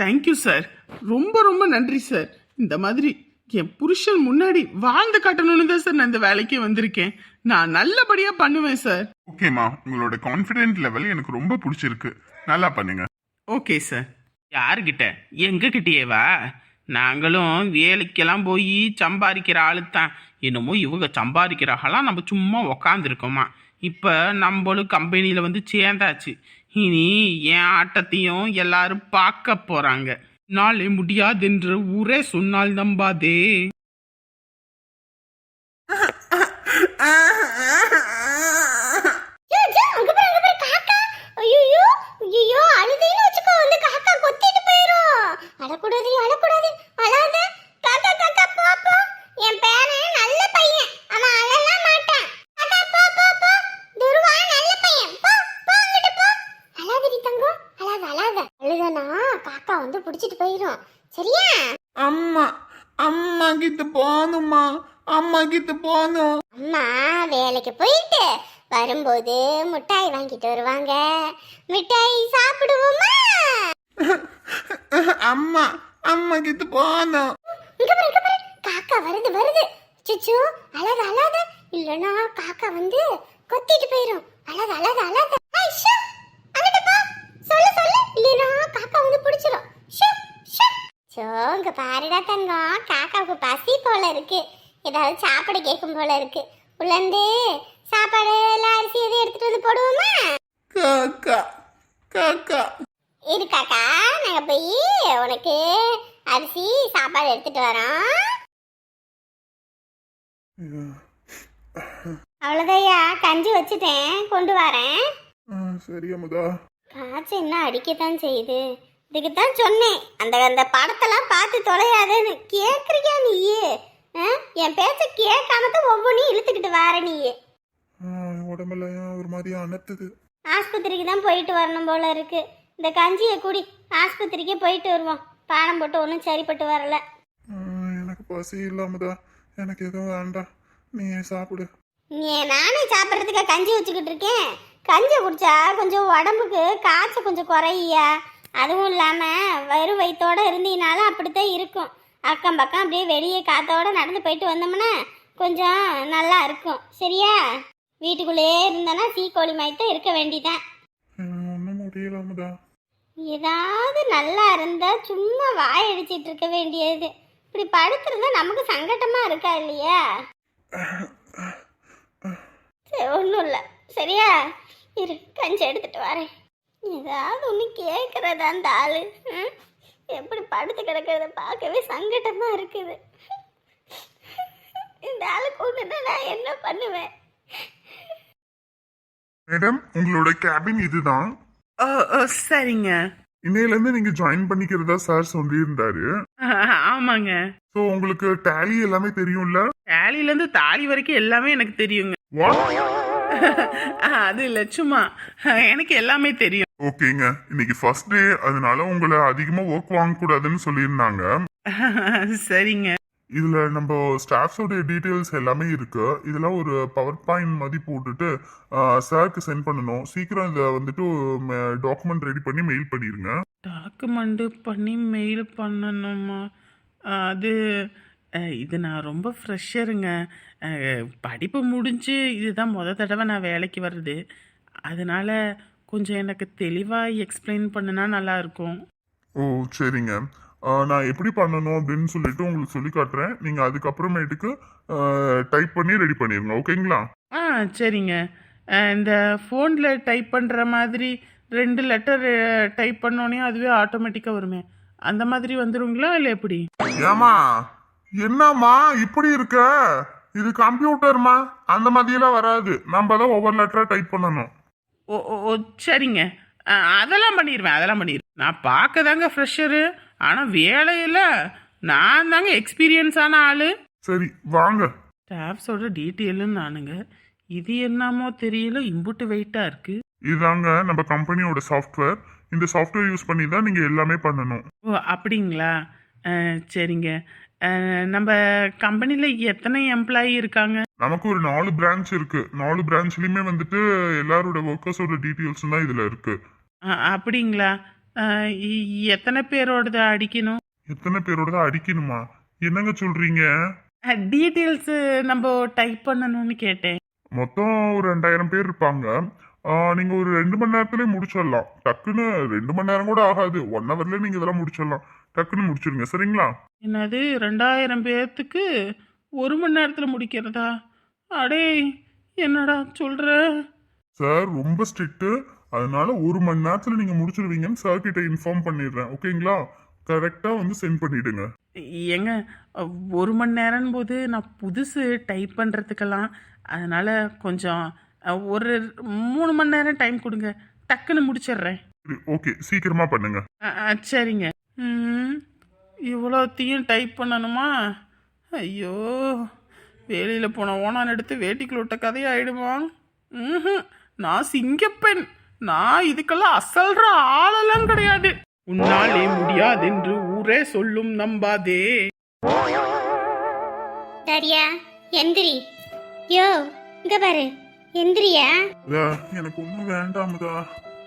Thank you sir ரொம்ப ரொம்ப நன்றி சார் இந்த மாதிரி என் புருஷன் முன்னாடி வாழ்ந்து காட்டணும்னு தான் சார் நான் இந்த வேலைக்கு வந்திருக்கேன். நான் நல்லபடியா பண்ணுவேன் சார் ஓகேம்மா உங்களோட கான்ஃபிடென்ட் லெவல் எனக்கு ரொம்ப பிடிச்சிருக்கு. நல்லா பண்ணுங்க. ஓகே சார் யாருக்கிட்ட எங்க கிட்டேவா நாங்களும் வேலைக்கெல்லாம் போய் சம்பாதிக்கிற ஆளு தான் என்னமோ இவங்க சம்பாதிக்கிறாங்களாம் நம்ம சும்மா உக்காந்துருக்கோமா. இப்போ நம்மளும் கம்பெனியில் வந்து சேர்ந்தாச்சு. இனி என் ஆட்டத்தையும் எல்லாரும் பார்க்க போறாங்க. நாளே முடியாதென்று ஊரே சொன்னால் நம்பாதே ஐயோ, ஐயோ, அங்க பாரு, அங்க பாரு, காக்கா. ஐயையோ, ஐயையோ, அழுதேன்னு வச்சுக்கோ, வந்து காக்கா கொத்திட்டு போயிரும். அழக்கூடாது, அழக்கூடாது, அழாத. காக்கா, காக்கா, போ, போ. என் பேரன் நல்ல பையன். அவன் அழலாம் மாட்டான். காக்கா, போ, போ, போ. துருவா நல்ல பையன். போ, போ, அங்கிட்டு போ. அழாதடி தங்கம், அழாத, அழாத. அழுதனா, காக்கா வந்து புடிச்சிட்டு போயிரும். சரியா அம்மா அம்மா கிட்ட போகணுமா அம்மா கிட்ட போகணும் அம்மா வேலைக்கு போயிட்டு வரும்போது மிட்டாய் வாங்கிட்டு வருவாங்க மிட்டாய் சாப்பிடுவோமா அம்மா அம்மா கிட்ட போகணும் இங்க பாரு இங்க பாரு. காக்கா வருது வருது. சுச்சு அழாத அழாத. இல்லனா காக்கா வந்து கொத்திட்டு போயிரும். அழாத அழாத அழாத. ஐ, ஷூ. அங்கிட்டு போ. சொல்லு சொல்லு. இல்லனா காக்கா வந்து பிடிச்சிரும். Shoe, shoe. சோ இங்க பாருடா தங்கம். காக்காவுக்கு பசி போல இருக்கு. ஏதாவது சாப்பிட கேட்கும் போல இருக்கு. உள்ளந்து சாப்பாடு எல்லாம் அரிசி எதுவும் எடுத்துட்டு வந்து போடுவோமா? காக்கா காக்கா. இரு காக்கா நாங்க போய் உனக்கு அரிசி சாப்பாடு எடுத்துட்டு வரோம். அவ்வளோதையா கஞ்சி வச்சுட்டேன் கொண்டு வரேன். சரி அமுதா. காய்ச்சல் என்ன அடிக்கத்தான் செய்யுது? இதுக்கு தான் சொன்னேன் அந்த அந்த படத்தெல்லாம் பார்த்து தொலையாதேன்னு. கேட்குறியா நீயே? என் பேச்ச கேட்காம தான் ஒவ்வொன்றையும் இழுத்துக்கிட்டு வர நீயே. உடம்பெல்லாம் ஒரு மாதிரி அனத்துது. ஆஸ்பத்திரிக்கு தான் போயிட்டு வரணும் போல இருக்கு. இந்த கஞ்சியை குடி. ஆஸ்பத்திரிக்கே போயிட்டு வருவோம். பானம் போட்டு ஒன்றும் சரிப்பட்டு வரல. எனக்கு பசி இல்லாமதா. எனக்கு எதுவும் வேண்டாம். நீ சாப்பிடு. நீ நானே சாப்பிட்றதுக்கு கஞ்சி வச்சுக்கிட்டு இருக்கேன். கஞ்சி குடிச்சா கொஞ்சம் உடம்புக்கு காய்ச்சல் கொஞ்சம் குறையா. அதுவும் இல்லாமல் வெறும் வயிற்றோட இருந்தீங்கனாலும் அப்படித்தான் இருக்கும். அக்கம் பக்கம் அப்படியே வெளியே காத்தோட நடந்து போயிட்டு வந்தோம்னா கொஞ்சம் நல்லா இருக்கும். சரியா? வீட்டுக்குள்ளேயே இருந்தனா சீக்கோழி மாதிரி இருக்க வேண்டியதான் ஒன்றும் முடியல அமுதா ஏதாவது நல்லா இருந்தா சும்மா வாய் அடிச்சிட்டு இருக்க வேண்டியது. இப்படி படுத்திருந்தா நமக்கு சங்கட்டமா இருக்கா இல்லையா? சரி ஒன்றும் இல்லை. சரியா? இரு கஞ்சி எடுத்துட்டு வரேன். ஏதாவது ஒன்று கேட்குறதா அந்த ஆள் ம்? எப்படி படுத்து கிடக்கிறத பார்க்கவே சங்கட்டமா இருக்குது. இந்த ஆளுக்கு ஒன்றுனா நான் என்ன பண்ணுவேன்? மேடம் உங்களோட கேபின் இதுதான். ஓ ஓ சரிங்க. இன்னையிலேருந்து நீங்க ஜாயின் பண்ணிக்கிறதா சார் சொல்லியிருந்தாரு. ஆமாங்க. ஸோ உங்களுக்கு டேலி எல்லாமே தெரியும்ல? தாலிலேருந்து தாலி வரைக்கும் எல்லாமே எனக்கு தெரியுங்க. வாட் அது இல்லை சும்மா. எனக்கு எல்லாமே தெரியும். ஓகேங்க. இன்னைக்கு ஃபர்ஸ்ட் டே அதனால உங்களை அதிகமா ஒர்க் வாங்கக்கூடாதுன்னு சொல்லியிருந்தாங்க. சரிங்க. இதுல நம்ம ஸ்டாஃப்ஸோட டீடைல்ஸ் எல்லாமே இருக்கு. இதெல்லாம் ஒரு பவர் பாயிண்ட் மாதிரி போட்டுட்டு சாருக்கு சென்ட் பண்ணணும். சீக்கிரம் இதை வந்துட்டு டாக்குமெண்ட் ரெடி பண்ணி மெயில் பண்ணிருங்க. டாக்குமெண்ட் பண்ணி மெயில் பண்ணணுமா? அது இது நான் ரொம்ப ஃப்ரெஷ்ஷருங்க படிப்பு முடிஞ்சு இதுதான் முத தடவை நான் வேலைக்கு வர்றது. அதனால கொஞ்சம் எனக்கு தெளிவாக எக்ஸ்பிளைன் பண்ணுனா நல்லா இருக்கும். ஓ சரிங்க. நான் எப்படி பண்ணணும் அப்படின்னு சொல்லிட்டு உங்களுக்கு சொல்லி காட்டுறேன். நீங்க அதுக்கப்புறமேட்டுக்கு டைப் பண்ணி ரெடி பண்ணிருங்க ஓகேங்களா ஆ சரிங்க. இந்த ஃபோனில் டைப் பண்ணுற மாதிரி ரெண்டு லெட்டர் டைப் பண்ணோன்னே அதுவே ஆட்டோமேட்டிக்காக வருமே. அந்த மாதிரி வந்துருங்களா இல்லை எப்படி? ஏமா என்னம்மா இப்படி இருக்க? இது கம்ப்யூட்டர்மா அந்த மாதிரியெல்லாம் வராது. நம்ம தான் ஒவ்வொரு லெட்டரா டைப் பண்ணணும். ஓ ஓ சரிங்க. அதெல்லாம் பண்ணிடுவேன் அதெல்லாம் பண்ணிடுவேன் நான் பார்க்க தாங்க ஃப்ரெஷரு ஆனால் வேலையில் நான் தாங்க எக்ஸ்பீரியன்ஸான ஆள். சரி வாங்க. ஸ்டாஃப்ஸோட டீட்டெயிலும் நானுங்க. இது என்னமோ தெரியல இம்புட்டு வெயிட்டாக இருக்குது இதாங்க நம்ம கம்பெனியோட சாஃப்ட்வேர் இந்த சாஃப்ட்வேர் யூஸ் பண்ணி தான் நீங்க எல்லாமே பண்ணணும். ஓ அப்படிங்களா? ஆ, சரிங்க. நம்ம கம்பெனியில் எத்தனை எம்ப்ளாயி இருக்காங்க? நமக்கு ஒரு நாலு பிரான்ச் இருக்கு. நாலு பிரான்ச்லயுமே வந்துட்டு எல்லாரோட ஒர்க்கர்ஸோட டீட்டெயில்ஸ் தான் இதுல இருக்கு. அப்படிங்களா? அஹ், எத்தனை பேரோடது அடிக்கணும்? எத்தனை பேரோட தான் அடிக்கணுமா? என்னங்க சொல்றீங்க? டீட்டெயில்ஸு நம்ம டைப் பண்ணணும்னு கேட்டேன். மொத்தம் ஒரு ரெண்டாயிரம் பேர் இருப்பாங்க. நீங்க ஒரு ரெண்டு மணி நேரத்திலே முடிச்சிடலாம். டக்குன்னு ரெண்டு மணி நேரம் கூட ஆகாது. ஒன் ஹவர்ல நீங்க இதெல்லாம் முடிச்சிடலாம். டக்குன்னு முடிச்சிடுங்க சரிங்களா? என்னது? ரெண்டாயிரம் பேர்த்துக்கு ஒரு மணி நேரத்தில் முடிக்கிறதா? அடே என்னடா சொல்கிற சார் ரொம்ப ஸ்ட்ரிக்ட்டு. அதனால ஒரு மணி நேரத்துல நீங்க முடிச்சிடுவீங்கன்னு சார் கிட்ட இன்ஃபார்ம் பண்ணிடுறேன். ஓகேங்களா கரெக்டா வந்து சென்ட் பண்ணிடுங்க. ஏங்க ஒரு மணி நேரம் போது நான் புதுசு டைப் பண்ணுறதுக்கெல்லாம் அதனால் கொஞ்சம் ஒரு மூணு மணி நேரம் டைம் கொடுங்க. டக்குன்னு முடிச்சிடுறேன். ஓகே சீக்கிரமா பண்ணுங்க. சரிங்க. இவ்வளோத்தையும் டைப் பண்ணணுமா? ஐயோ வேலையில் போன ஓனான் எடுத்து வேட்டிக்குள்ள விட்ட கதையாயிடுமா? ம் நான் சிங்கப்பெண். நான் இதுக்கெல்லாம் அசல்ற ஆளெல்லாம் கிடையாது. உன்னாலே முடியாதென்று ஊரே சொல்லும் நம்பாதே. தரியா எந்திரி. யோ இங்க பாரு. எந்திரியா? எனக்கு ஒன்றும் வேண்டாமுதா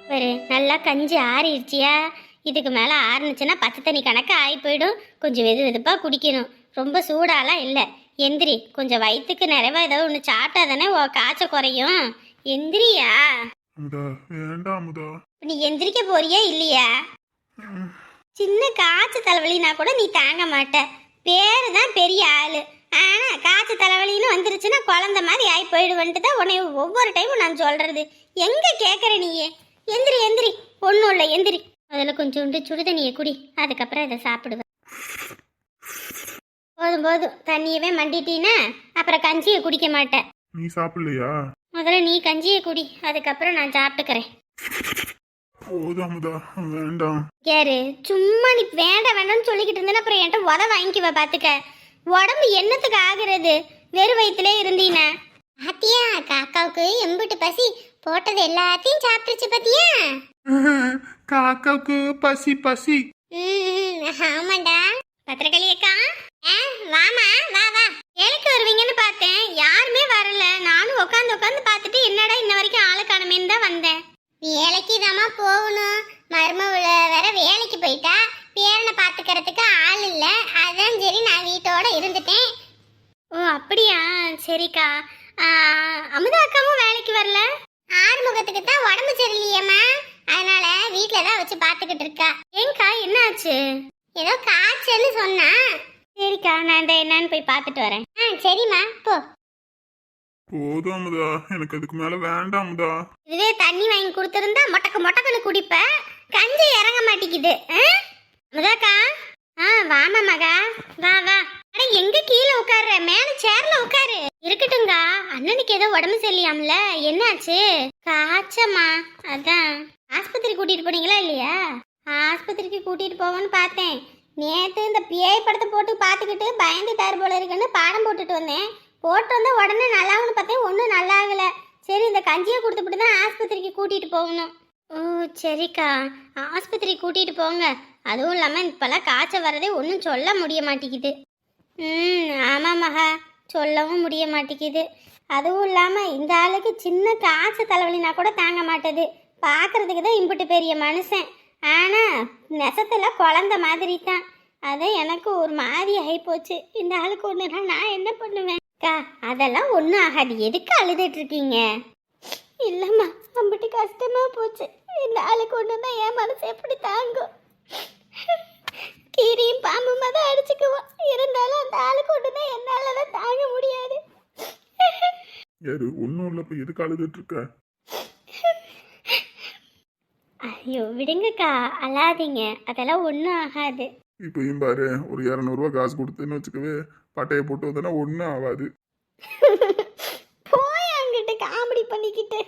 பாரு நல்லா கஞ்சி ஆறிடுச்சியா? இதுக்கு மேலே ஆறுனுச்சுன்னா பச்சை தண்ணி கணக்கு ஆகி போயிடும். கொஞ்சம் வெது வெதுப்பாக குடிக்கணும். ரொம்ப சூடாலாம் இல்லை. எந்திரி கொஞ்சம் வயிற்றுக்கு நிறைவா ஏதோ ஒன்று சாப்பிட்டா தானே உன் காய்ச்ச குறையும். எந்திரியா? அமுதா நீ எந்திரிக்க போறியா இல்லையா? சின்ன காய்ச்ச தலைவலினா கூட நீ தாங்க மாட்ட. பேரு தான் பெரிய ஆளு. ஆனா காய்ச்ச தலைவலின்னு வந்துருச்சுன்னா குழந்த மாதிரி ஆகி போயிடுவன்ட்டு தான் உன்னை ஒவ்வொரு டைமும் நான் சொல்றது. எங்க கேட்குற நீயே? எந்திரி எந்திரி. ஒன்றும் இல்லை எந்திரி. அதில் கொஞ்சோண்டு சுடுதண்ணியை குடி. அதுக்கப்புறம் இதை சாப்பிடுவேன். போதும் போதும். தண்ணியவே மண்டிட்டீன்னா அப்புறம் கஞ்சியை குடிக்க மாட்டேன். நீ சாப்பிடலையா? முதல்ல நீ கஞ்சியை குடி அதுக்கப்புறம் நான் சாப்பிட்டுக்கிறேன். வேண்டாம். யாரு? சும்மா நீ வேண்டாம் வேண்டாம்னு சொல்லிக்கிட்டு இருந்தேன்னா அப்புறம் என்கிட்ட உத வாங்கிக்குவ பாத்துக்க. உடம்பு என்னத்துக்கு ஆகுறது? வெறும் வயிற்றுல இருந்தீனா. பாத்தியா காக்காவுக்கு எம்பிட்டு பசி போட்டது எல்லாத்தையும் சாப்பிட்டுச்சு பாத்தியா? காக்காவுக்கு பசி பசி. ஆமாண்டா. பத்திரகாளி அக்கா. வாமா வா வா. வேலைக்கு வருவீங்கன்னு பார்த்தேன். யாருமே வரல. நானும் உட்காந்து உட்காந்து பார்த்துட்டு என்னடா இன்ன வரைக்கும் ஆளு காணமேன்னு தான் வந்தேன். வேலைக்கு தாமா போகணும். மருமவுல வேற வேலைக்கு போயிட்டா. பேரனை பார்த்துக்கிறதுக்கு ஆள் இல்லை. அதான் சரி நான் வீட்டோட இருந்துட்டேன். ஓ அப்படியா? சரிக்கா. அமுதா அக்காவும் வேலைக்கு வரல? ஆறுமுகத்துக்கு தான் உடம்பு சரியில்லையம்மா. அதனால வீட்டில் தான் வச்சு பார்த்துக்கிட்டு இருக்கா. ஏங்கா என்னாச்சு? ஏதோ காய்ச்சல்னு சொன்னா. சரிக்கா நான் இந்த என்னன்னு போய் பார்த்துட்டு வரேன். ஆ சரிம்மா போ. போதும் அமுதா. எனக்கு அதுக்கு மேல வேண்டாம் அமுதா. இதுவே தண்ணி வாங்கி கொடுத்துருந்தா மொட்டக்கு மொட்டக்குன்னு குடிப்ப. கஞ்சி இறங்க மாட்டேங்குது. ஆ? முதக்கா ஆ வாமா மகா. வா வா. அட எங்க கீழே உட்கார்ற? மேல சேர்ல உட்காரு. இருக்கட்டுங்க அண்ணனுக்கு ஏதோ உடம்பு சரியில்லையாம்ல என்னாச்சு? காய்ச்சம்மா. அதான். ஆஸ்பத்திரி கூட்டிட்டு போனீங்களா இல்லையா? ஆஸ்பத்திரிக்கு கூட்டிட்டு போவோன்னு பார்த்தேன். நேற்று இந்த பிஐ படத்தை போட்டு பார்த்துக்கிட்டு பயந்துட்டார் போல இருக்குன்னு பாடம் போட்டுட்டு வந்தேன். போட்டு வந்தால் உடனே நல்லாவுன்னு பார்த்தேன் ஒன்றும் நல்லா சரி இந்த கஞ்சியை கொடுத்துட்டு தான் ஆஸ்பத்திரிக்கு கூட்டிகிட்டு போகணும். ஓ சரிக்கா. ஆஸ்பத்திரி கூட்டிகிட்டு போங்க. அதுவும் இல்லாமல் இப்போல்லாம் காய்ச்சல் வரதே ஒன்றும் சொல்ல முடிய மாட்டேங்குது. ம் ஆமாம் மகா. சொல்லவும் முடிய மாட்டேங்குது. அதுவும் இல்லாமல் இந்த ஆளுக்கு சின்ன காய்ச்சல் தலைவலினா கூட தாங்க மாட்டேது. பார்க்கறதுக்கு தான் இம்புட்டு பெரிய மனுஷன். ஆனால் நெசத்துல குழந்த மாதிரி தான் அது எனக்கு ஒரு மாதிரி ஆகிப்போச்சு இந்த ஆளுக்கு ஒன்றுனா நான் என்ன பண்ணுவேன்? அக்கா அதெல்லாம் ஒன்றும் ஆகாது. எதுக்கு அழுதுட்டு இருக்கீங்க? இல்லைம்மா நம்மகிட்ட கஷ்டமாக போச்சு. இந்த ஆளுக்கு ஒன்று தான் என் மனசு எப்படி தாங்கும்? கீரியும் பாம்புமா தான் அடிச்சுக்குவோம். இருந்தாலும் அந்த ஆளுக்கு ஒன்று தான் என்னால் தான் தாங்க முடியாது. யாரு ஒன்றும் இல்லை. இப்போ எதுக்கு அழுதுட்டு இருக்க? ஐயோ விடுங்கக்கா. அழாதீங்க. அதெல்லாம் ஒன்றும் ஆகாது. இப்பயும் பாரு ஒரு இரநூறுவா காசு கொடுத்துன்னு வச்சுக்கவே பட்டையை போட்டு வந்தேன்னா ஒன்றும் ஆகாது. போய் அங்கிட்டு காமெடி பண்ணிக்கிட்டு.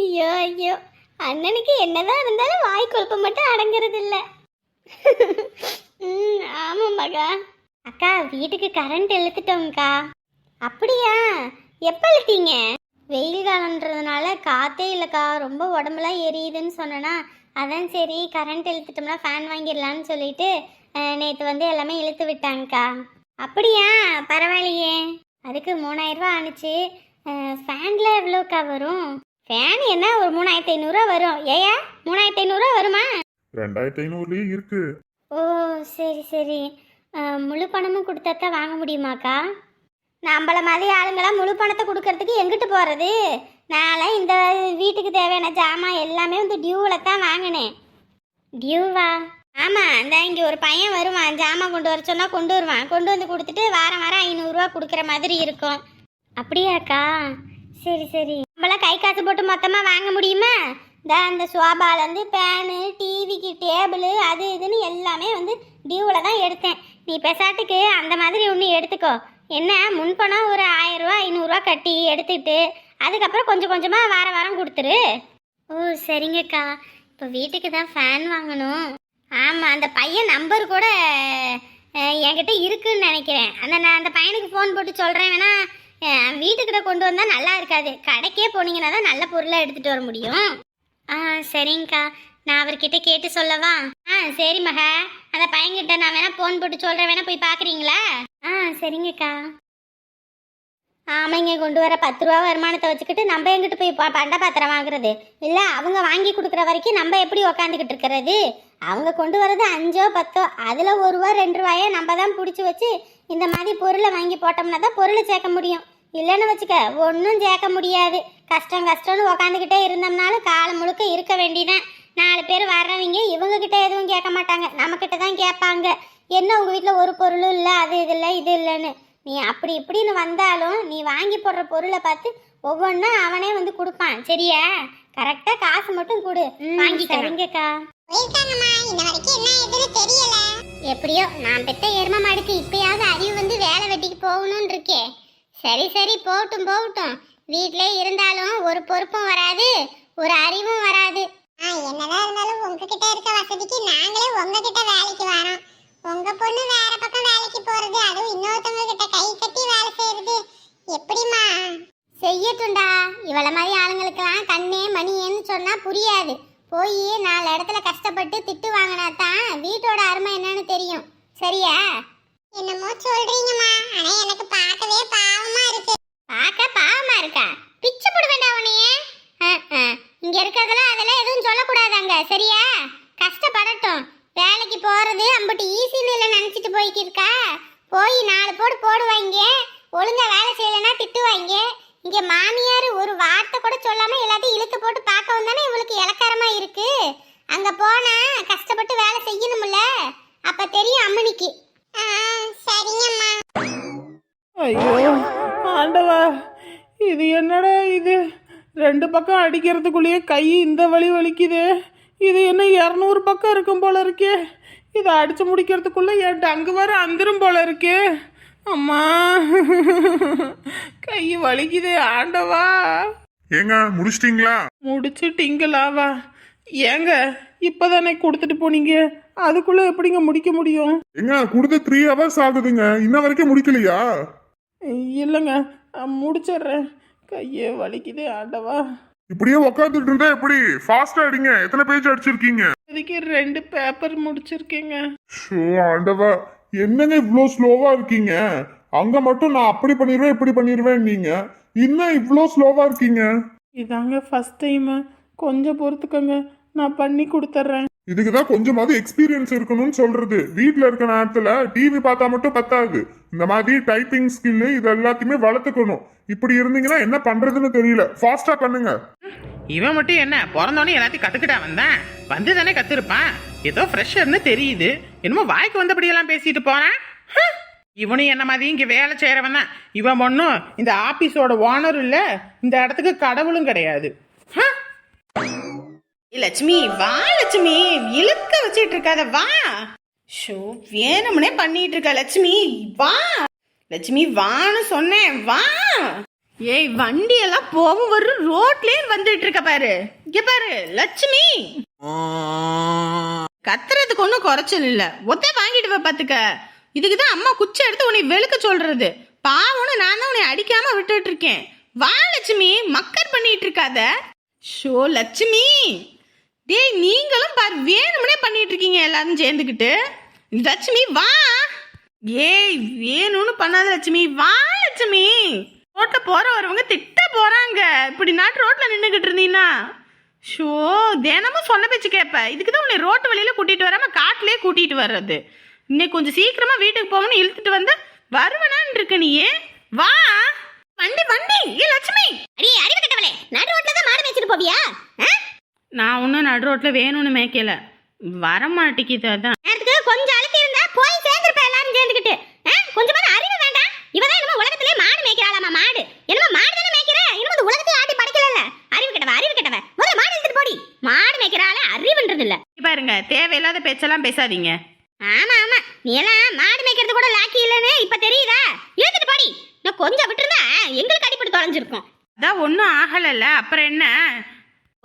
ஐயோ ஐயோ. அண்ணனுக்கு என்னதான் இருந்தாலும் வாய் குழப்பம் மட்டும் அடங்குறது இல்ல ம் ஆமாம் மகா. அக்கா வீட்டுக்கு கரண்ட் இழுத்துட்டோம்க்கா. அப்படியா? எப்போ இழுத்தீங்க? வெயில் காலன்றதுனால காத்தே இல்லைக்கா. ரொம்ப உடம்புலாம் எரியுதுன்னு சொன்னேன்னா அதான் சரி கரண்ட் இழுத்துட்டோம்னா ஃபேன் வாங்கிடலான்னு சொல்லிட்டு நேற்று வந்து எல்லாமே இழுத்து விட்டாங்கக்கா. அப்படியா? பரவாயில்லையே. அதுக்கு மூணாயிரம் ரூபாய் ஆணுச்சு ஃபேனில் எவ்வளோக்கா வரும்? ஃபேன் என்ன? ஒரு மூணாயிரத்தி ஐநூறுரூவா வரும். ஏயா மூணாயிரத்தி ஐநூறுரூவா வருமா? ரெண்டாயிரத்தி ஐநூறுலயே இருக்கு. ஓ சரி சரி. முழு பணமும் கொடுத்தா தான் வாங்க முடியுமாக்கா? நம்மள மாதிரி ஆளுங்களாம் முழு பணத்தை கொடுக்கறதுக்கு எங்கிட்டு போகிறது நாளை இந்த வீட்டுக்கு தேவையான ஜாமான் எல்லாமே வந்து டியூவில் தான் வாங்கினேன். டியூவா? ஆமாம் இந்த இங்கே ஒரு பையன் வருவான். ஜாமான் கொண்டு வர சொன்னால் கொண்டு வருவான். கொண்டு வந்து கொடுத்துட்டு வாரம் வாரம் ஐநூறுரூவா கொடுக்குற மாதிரி இருக்கும். அப்படியாக்கா? சரி சரி. நம்மளாம் கை காசு போட்டு மொத்தமாக வாங்க முடியுமா? இந்த அந்த சோபாலேருந்து ஃபேனு டிவிக்கு டேபிள் அது இதுன்னு எல்லாமே வந்து டியூவில் தான் எடுத்தேன். நீ பெசாட்டுக்கு அந்த மாதிரி ஒன்று எடுத்துக்கோ. என்ன முன்பணம் ஒரு ஆயிரரூவா ஐநூறுரூவா கட்டி எடுத்துட்டு அதுக்கப்புறம் கொஞ்சம் கொஞ்சமாக வார வாரம் கொடுத்துரு. ஓ சரிங்கக்கா. இப்போ வீட்டுக்கு தான் ஃபேன் வாங்கணும். ஆமாம் அந்த பையன் நம்பர் கூட என்கிட்ட இருக்குன்னு நினைக்கிறேன். அந்த நான் அந்த பையனுக்கு ஃபோன் போட்டு சொல்கிறேன் வேணா வீட்டுக்கிட்ட கொண்டு வந்தால் நல்லா இருக்காது. கடைக்கே போனீங்கன்னா தான் நல்ல பொருளாக எடுத்துகிட்டு வர முடியும். ஆ சரிங்கக்கா. நான் அவர்கிட்ட கேட்டு சொல்லவா? ஆ சரி மகா. அந்த பையன்கிட்ட நான் வேணா ஃபோன் போட்டு சொல்கிறேன் வேணா போய் பார்க்குறீங்களா ஆ சரிங்கக்கா. ஆமாங்க கொண்டு வர பத்து ரூபா வருமானத்தை வச்சுக்கிட்டு நம்ம எங்கிட்டு போய் பண்ட பாத்திரம் வாங்குறது? இல்லை அவங்க வாங்கி கொடுக்குற வரைக்கும் நம்ம எப்படி உக்காந்துக்கிட்டு இருக்கிறது? அவங்க கொண்டு வர்றது அஞ்சோ பத்தோ அதில் ஒரு ரூபா ரெண்டு ரூபாயை நம்ம தான் பிடிச்சி வச்சு இந்த மாதிரி பொருளை வாங்கி போட்டோம்னா தான் பொருளை சேர்க்க முடியும். இல்லைன்னு வச்சுக்க ஒன்றும் சேர்க்க முடியாது. கஷ்டம் கஷ்டம்னு உக்காந்துக்கிட்டே இருந்தோம்னாலும் காலம் முழுக்க இருக்க வேண்டியதான் நாலு பேர் வர்றவங்க இவங்க கிட்ட எதுவும் கேட்க மாட்டாங்க. நம்மக்கிட்ட தான் கேட்பாங்க. என்ன உங்கள் வீட்டில் ஒரு பொருளும் இல்லை அது இது இல்லை இது இல்லைன்னு? நீ அப்படி இப்படின்னு வந்தாலும் நீ வாங்கி போடுற பொருளை பார்த்து ஒவ்வொன்றா அவனே வந்து கொடுப்பான். சரியா? கரெக்டாக காசு மட்டும் கொடு. வாங்கி சரிங்கக்கா. போயிருக்காங்கம்மா. இன்ன வரைக்கும் என்ன ஏதுன்னு தெரியல. எப்படியோ நான் பெத்த எரும மாடுக்கு இப்பயாவது அறிவு வந்து வேலை வெட்டிக்கு போகணும்னு இருக்கே. சரி சரி போகட்டும் போகட்டும். வீட்டிலே இருந்தாலும் ஒரு பொறுப்பும் வராது ஒரு அறிவும் வராது. ஆ என்னதான் இருந்தாலும் உங்ககிட்ட இருக்க வசதிக்கு நாங்களே உங்ககிட்ட வேலைக்கு வரோம். உங்க பொண்ணு வேற பக்கம் வேலைக்கு போறது அதுவும் இன்னொருத்தவங்க கிட்ட கை கட்டி வேலை செய்யறது. எப்படிம்மா? செய்யட்டும்டா. இவள மாதிரி ஆளுங்களுக்கெல்லாம் கண்ணே மணியேன்னு சொன்னா புரியாது. போய் நாலு இடத்துல கஷ்டப்பட்டு திட்டு வாங்கினா தான் வீட்டோட அருமை என்னன்னு தெரியும். சரியா? என்னமோ சொல்றீங்கம்மா. ஆனா எனக்கு பார்க்கவே பாவமா இருக்கு. பார்க்க பாவமா இருக்கா? பிச்சு போட வேண்டாம் உன்னைய. அஹ், அஹ். இங்க இருக்கிறதெல்லாம் அதெல்லாம் எதுவும் சொல்லக்கூடாதாங்க சரியா? கஷ்டப்படட்டும். வேலைக்கு போறது அம்பட்டு ஈஸின்னு இல்லை நினைச்சிட்டு போய்க்கிருக்கா? போய் நாலு போடு போடுவாங்க ஒழுங்கா வேலை செய்யலைன்னா திட்டுவாங்க இங்க மாமியார் ஒரு வார்த்தை கூட சொல்லாம எல்லாத்தையும் இழுத்து போட்டு பார்க்கவும் தானே இவளுக்கு இலக்காரமா இருக்கு? அங்க போனா கஷ்டப்பட்டு வேலை செய்யணும்ல? அப்ப தெரியும் அம்மனிக்கு. சரிங்கம்மா. ஐயோ ஆண்டவா இது என்னடா இது? ரெண்டு பக்கம் அடிக்கிறதுக்குள்ளேயே கை இந்த வலி வலிக்குது. இது என்ன இரநூறு பக்கம் இருக்கும் போல இருக்கே. இதை அடிச்சு முடிக்கிறதுக்குள்ள என் டங்கு வர அந்திரும் போல இருக்கே. அம்மா. கை வலிக்குதே ஆண்டவா. ஏங்க முடிச்சிட்டீங்களா? முடிச்சுட்டீங்களாவா ஏங்க இப்போதானே கொடுத்துட்டு போனீங்க? அதுக்குள்ள எப்படிங்க முடிக்க முடியும்? ஏங்க கொடுத்து த்ரீ ஹவர்ஸ் ஆகுதுங்க. இன்ன வரைக்கும் முடிக்கலையா? இல்லைங்க முடிச்சிடுறேன். கையே வலிக்குதே ஆண்டவா. இப்படியே உட்காந்துட்டு இருந்தா எப்படி ஃபாஸ்டா அடிங்க. எத்தனை பேஜ் அடிச்சிருக்கீங்க? இதுக்கு ரெண்டு பேப்பர் முடிச்சிருக்கேங்க. ஷோ ஆண்டவா. என்னங்க இவ்வளோ ஸ்லோவா இருக்கீங்க? அங்க மட்டும் நான் அப்படி பண்ணிடுவேன் இப்படி பண்ணிடுவேன் நீங்க. இன்னும் இவ்வளோ ஸ்லோவா இருக்கீங்க? இதாங்க ஃபர்ஸ்ட் டைமு கொஞ்சம் பொறுத்துக்கோங்க. நான் பண்ணி கொடுத்துட்றேன். இதுக்கு தான் கொஞ்சமாவது எக்ஸ்பீரியன்ஸ் இருக்கணும்னு சொல்றது. வீட்டில் இருக்க நேரத்துல டிவி பார்த்தா மட்டும் பத்தாது. இந்த மாதிரி டைப்பிங் ஸ்கில் இது எல்லாத்தையுமே வளர்த்துக்கணும். இப்படி இருந்தீங்கன்னா என்ன பண்றதுன்னு தெரியல. ஃபாஸ்டா பண்ணுங்க. இவன் மட்டும் என்ன பிறந்தோடனே எல்லாத்தையும் கத்துக்கிட்டா வந்தேன்? வந்து தானே கத்துருப்பான்? ஏதோ ஃப்ரெஷர்னு தெரியுது. என்னமோ வாய்க்கு வந்தபடியெல்லாம் பேசிட்டு போனேன் இவனும் என்ன மாதிரி இங்கே வேலை செய்யறவன் தான். இவன் ஒன்றும் இந்த ஆபீஸோட ஓனர் இல்லை. இந்த இடத்துக்கு கடவுளும் கிடையாது. லட்சுமி வா லட்சுமி. இழுக்க வச்சிட்டு இருக்காத வா. ஷோ வேணும்னே பண்ணிட்டு இருக்க லட்சுமி. வா. லட்சுமி வான்னு சொன்னேன். வா. ஏய் வண்டி எல்லாம் போகும் வரும் ரோட்லயே வந்துட்டு இருக்க பாரு. இங்க பாரு லட்சுமி. கத்துறதுக்கு ஒன்றும் குறைச்சல் இல்ல. ஒத்த வாங்கிட்டு பாத்துக்க. இதுக்கு தான் அம்மா குச்சி எடுத்து உன்னை வெளுக்க சொல்றது. பாவம்னு நான் தான் உன்னை அடிக்காம விட்டுட்டு இருக்கேன். வா லட்சுமி. மக்கர் பண்ணிட்டு இருக்காத. ஷோ லட்சுமி. டேய் நீங்களும் பார் வேணும்னே பண்ணிட்டு இருக்கீங்க எல்லாரும் சேர்ந்துக்கிட்டு லட்சுமி வா. ஏய் வேணும்னு பண்ணாத லட்சுமி. வா லட்சுமி. ரோட்ல போற வரவங்க திட்ட போறாங்க. இப்படி நாட்டு ரோட்ல நின்றுகிட்டு இருந்தீங்கன்னா ஷோ தினமும் சொன்ன பேச்சு கேட்ப இதுக்கு தான் உன்னை ரோட்டு வழியில கூட்டிட்டு வராம காட்டிலே கூட்டிட்டு வர்றது. இன்னைக்கு கொஞ்சம் சீக்கிரமா வீட்டுக்கு போகணும்னு இழுத்துட்டு வந்து வருவனான்னு இருக்க நீயே வா. வண்டி வண்டி. ஏ லட்சுமி. அடி அறிவு கட்டவளே. நடு ரோட்ல தான் மாடு மேய்ச்சிட்டு போவியா? ஆ? நான் ஒன்றும் நடு ரோட்ல வேணும்னு மேய்க்கல வர மாட்டேங்குது அதான். நேரத்துக்கு கொஞ்சம் அழுத்தி இருந்தா போய் சேர்ந்துருப்ப எல்லாரும் சேர்ந்துக்கிட்டு ஆ? கொஞ்சமான அறிவு வேண்டாம். இவதான் என்னமோ உலகத்திலே மாடு மேய்க்கிறாளாமா மாடு. என்னமோ மாடு தானே மேய்க்கிற? என்னமோ இந்த உலகத்தையே ஆட்டி படைக்கல அறிவு கெட்டவ அறிவு கெட்டவ. முதல்ல மாடு எடுத்துட்டு போடி. மாடு மேய்க்கிறாள அறிவுன்றது இல்ல. பாருங்க தேவையில்லாத பேச்செல்லாம் பேசாதீங்க. ஆமா ஆமா. நீ எல்லாம் மாடு மேய்க்கிறது கூட லாக்கி இல்லைன்னு இப்ப தெரியுதா? இழுத்துட்டு போடி. நான் கொஞ்சம் விட்டுருந்தா எங்களுக்கு அடிப்பட்டு தொலைஞ்சிருக்கும். அதான் ஒன்றும் ஆகலைல்ல. அப்புறம் என்ன?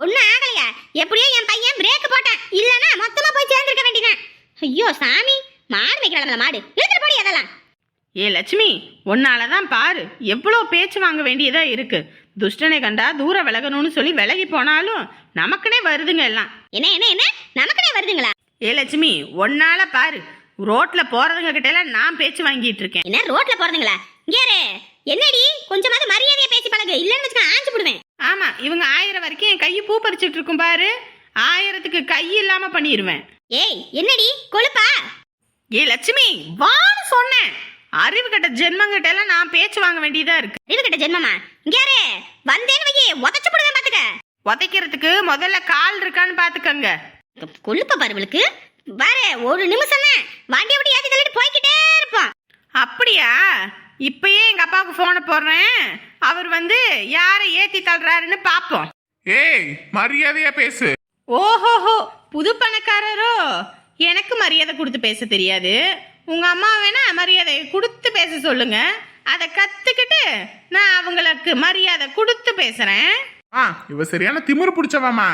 ஒன்னும் ஆகலையா? எப்படியோ என் பையன் பிரேக் போட்டான். இல்லனா மொத்தமா போய் சேர்ந்திருக்க வேண்டியதான் ஐயோ சாமி. மாடு மேய்க்கிறாள மாடு. இழுத்துட்டு போடி அதெல்லாம். ஏ லட்சுமி உன்னால தான் பாரு. எவ்வளோ பேச்சு வாங்க வேண்டியதா இருக்கு. துஷ்டனை கண்டா தூர விலகணும்னு சொல்லி விலகி போனாலும் நமக்குனே வருதுங்க எல்லாம். என்ன என்ன என்ன? நமக்குனே வருதுங்களா? ஏ லட்சுமி உன்னால பாரு. ரோட்ல போறதுங்க கிட்ட எல்லாம் நான் பேச்சு வாங்கிட்டு இருக்கேன். என்ன ரோட்ல போறதுங்களா? இங்கேரு என்னடி? கொஞ்சமாவது மரியாதையா பேசி பழகு. இல்லன்னு வச்சுக்க ஆஞ்சு போடுவேன். ஆமா இவங்க ஆயிரம் வரைக்கும் என் கையை பூ பறிச்சிட்டு இருக்கும் பாரு. ஆயிரத்துக்கு கை இல்லாம பண்ணிடுவேன் ஏய் என்னடி? கொழுப்பா? ஏ லட்சுமி வான்னு சொன்னேன். அறிவு கட்ட ஜென்மங்கிட்ட எல்லாம் நான் பேச்சு வாங்க வேண்டியதா இருக்கு. அறிவு கட்ட ஜென்மமா? இங்கேரு வந்தேன்னு வையே உதச்சு போடுவேன் பாத்துக்க. உதைக்கிறதுக்கு முதல்ல கால் இருக்கான்னு பாத்துக்கங்க. கொழுப்ப பாருவளுக்கு வேற ஒரு நிமிஷம் தான். வண்டி விட்டு ஏத்தி தள்ளிட்டு போய்கிட்டே இருப்பான். அப்படியா? இப்பயே எங்க அப்பாவுக்கு போனை போடுறேன். அவர் வந்து யாரை ஏத்தி தள்ளுறாருன்னு பாப்போம். ஏய் மரியாதையா பேசு. ஓஹோஹோ புது பணக்காரரோ? எனக்கு மரியாதை கொடுத்து பேச தெரியாது. உங்க அம்மா வேணா மரியாதை கொடுத்து பேச சொல்லுங்க. அதை கத்துக்கிட்டு நான் அவங்களுக்கு மரியாதை கொடுத்து பேசுறேன். ஆ இவ சரியான திமிரு பிடிச்சவாமா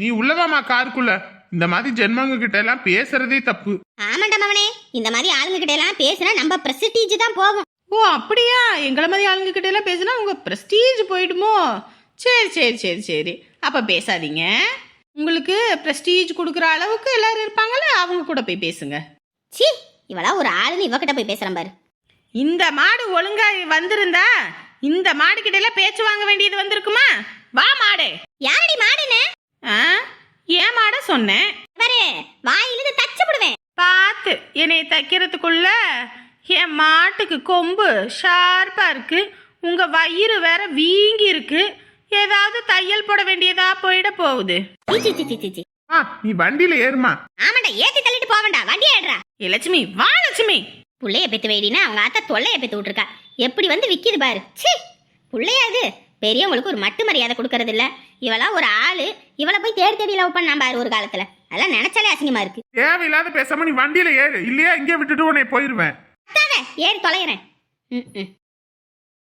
நீ உள்ளவாமா காருக்குள்ள. இந்த மாதிரி ஜென்மங்க கிட்ட எல்லாம் பேசுறதே தப்பு. ஆமாண்டா மவனே. இந்த மாதிரி ஆளுங்க கிட்ட எல்லாம் பேசினா நம்ம பிரசிடீஜ் தான் போகும். ஓ அப்படியா? எங்களை மாதிரி ஆளுங்க கிட்ட எல்லாம் பேசினா உங்க பிரஸ்டீஜ் போயிடுமோ? சரி சரி சரி சரி. அப்ப பேசாதீங்க. உங்களுக்கு பிரஸ்டீஜ் கொடுக்குற அளவுக்கு எல்லாரும் இருப்பாங்கல்ல அவங்க கூட போய் பேசுங்க. சி இவளா ஒரு ஆளுன்னு இவகிட்ட போய் பேசுறேன் பாரு. இந்த மாடு ஒழுங்கா வந்திருந்தா இந்த மாடு கிட்ட எல்லாம் பேச்சு வாங்க வேண்டியது வந்திருக்குமா? வா மாடு. யாரடி மாடுன்னு? ஆ ஏன் மாட சொன்னேன்? பாரு வாயிலிருந்து தச்சு விடுவேன். பார்த்து என்னை தைக்கிறதுக்குள்ள என் மாட்டுக்கு கொம்பு ஷார்ப்பா இருக்கு. உங்க வயிறு வேற வீங்கி இருக்கு. ஏதாவது தையல் போட வேண்டியதா போயிட போகுது. ஆ நீ வண்டியில ஏறுமா. ஆமாண்டா ஏத்தி தள்ளிட்டு போவேண்டா வண்டி ஏடுறா ஏ லட்சுமி வா லட்சுமி. புள்ளைய பெத்து வைடினா அவங்க ஆத்தா தொல்லைய பெத்து விட்டுருக்கா. எப்படி வந்து விக்கிது பாரு. சி புள்ளையா இது. பெரியவங்களுக்கு ஒரு மட்டு மரியாதை கொடுக்கறது இல்ல. இவளா ஒரு ஆளு. இவளை போய் தேடி தேடி லவ் பண்ணா பாரு ஒரு காலத்துல. அதெல்லாம் நினைச்சாலே அசிங்கமா இருக்கு. தேவையில்லாத பேசாம நீ வண்டியில ஏறு. இல்லையா இங்கே விட்டுட்டு உன்னை போயிருவேன். கத்தாத, ஏறி தொலைகிறேன் ம்.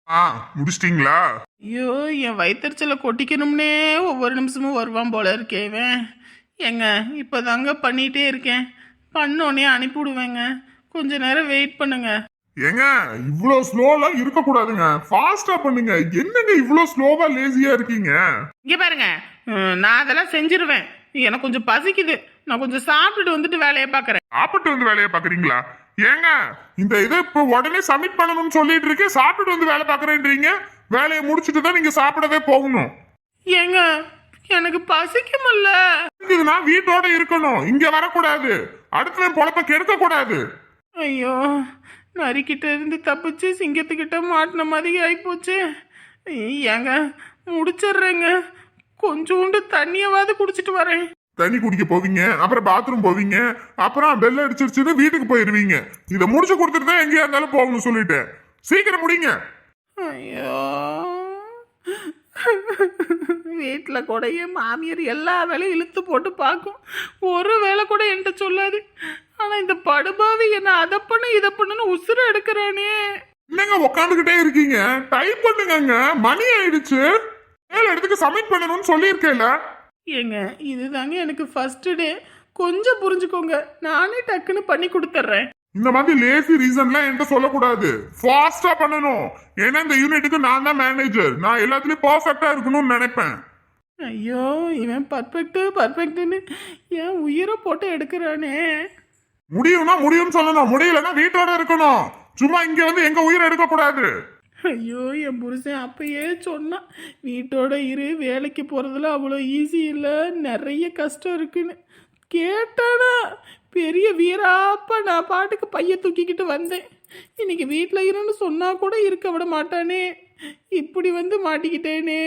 ஆ முடிச்சிட்டீங்களா? ஐயோ என் வயிற்றுச்சலை கொட்டிக்கணும்னே ஒவ்வொரு நிமிஷமும் வருவான் போல இருக்கே இவன். ஏங்க இப்போதாங்க பண்ணிகிட்டே இருக்கேன். பண்ணோன்னே அனுப்பிவிடுவேங்க. கொஞ்ச நேரம் வெயிட் பண்ணுங்க. ஏங்க இவ்ளோ ஸ்லோலாம் இருக்க கூடாதுங்க ஃபாஸ்டா பண்ணுங்க. என்னங்க இவ்ளோ ஸ்லோவா லேசியா இருக்கீங்க? இங்கே பாருங்க. ம், நான் அதெல்லாம் செஞ்சிருவேன். எனக்கு கொஞ்சம் பசிக்குது. நான் கொஞ்சம் சாப்பிட்டுட்டு வந்துட்டு வேலையை பார்க்குறேன் சாப்பிட்டு வந்து வேலையை பாக்குறீங்களா? ஏங்க இந்த இதை இப்ப உடனே சப்மிட் பண்ணணும்னு சொல்லிட்டு இருக்கேன் சாப்பிட்டு வந்து வேலை பாக்குறேன்றீங்க வேலையை முடிச்சிட்டு தான் நீங்க சாப்பிடவே போகணும். ஏங்க எனக்கு பசிக்குமில்ல இதுனா வீட்டோட இருக்கணும். இங்க வரக்கூடாது. அடுத்தவன் பொழப்ப கெடுக்க கூடாது ஐயோ நரிக்கிட்ட இருந்து தப்பிச்சு சிங்கத்துக்கிட்ட மாட்டின மாதிரி ஆயிப்போச்சு. ஏங்க முடிச்சிடுறேங்க. கொஞ்சோண்டு தண்ணியவாது குடிச்சிட்டு வரேன். தண்ணி குடிக்க போவீங்க அப்புறம் பாத்ரூம் போவீங்க அப்புறம் பெல் அடிச்சிருச்சுன்னு வீட்டுக்கு போயிருவீங்க. இதை முடிச்சு கொடுத்துட்டு தான் எங்கேயா இருந்தாலும் போகணும்னு சொல்லிட்டேன். சீக்கிரம் முடிங்க. ஐயோ. வீட்டில் கூட என் மாமியார் எல்லா வேலையும் இழுத்து போட்டு பார்க்கும். ஒரு வேலை கூட என்கிட்ட சொல்லாது. ஆனால் இந்த படுபாவி என்ன அதை பண்ணு இதை பண்ணுன்னு உசுரை எடுக்கிறானே. என்னங்க உட்காந்துக்கிட்டே இருக்கீங்க? டைப் பண்ணுங்கங்க. மணி ஆயிடுச்சு. ஏழு இடத்துக்கு சப்மிட் பண்ணணும்னு சொல்லியிருக்கேன்ல. ஏங்க இதுதாங்க எனக்கு ஃபர்ஸ்ட் டே. கொஞ்சம் புரிஞ்சுக்கோங்க நானே டக்குன்னு பண்ணி கொடுத்துட்றேன். இந்த மாதிரி லேசி ரீசன்லாம் என்கிட்ட சொல்லக்கூடாது. ஃபாஸ்டா பண்ணணும். ஏன்னா இந்த யூனிட்டுக்கு நான் தான் மேனேஜர் நான் எல்லாத்துலயும் பர்ஃபெக்டா இருக்கணும்னு நினைப்பேன். ஐயோ இவன் பர்ஃபெக்ட்டு பர்ஃபெக்ட்டுன்னு என் உயிரை போட்டு எடுக்கிறானே? முடியும்னா முடியும்னு சொல்லணும். முடியலன்னா வீட்டோட இருக்கணும். சும்மா இங்க வந்து எங்க உயிரை எடுக்க கூடாது ஐயோ என் புருஷன் அப்பயே சொன்னான் வீட்டோட இரு வேலைக்கு போகிறதுல அவ்வளோ ஈஸி இல்லை நிறைய கஷ்டம் இருக்குன்னு கேட்டானா. பெரிய வீராப்பா நான் பாட்டுக்கு பைய தூக்கிக்கிட்டு வந்தேன். இன்னைக்கு வீட்டில் இருன்னு சொன்னால் கூட இருக்க விட மாட்டானே. இப்படி வந்து மாட்டிக்கிட்டேனே.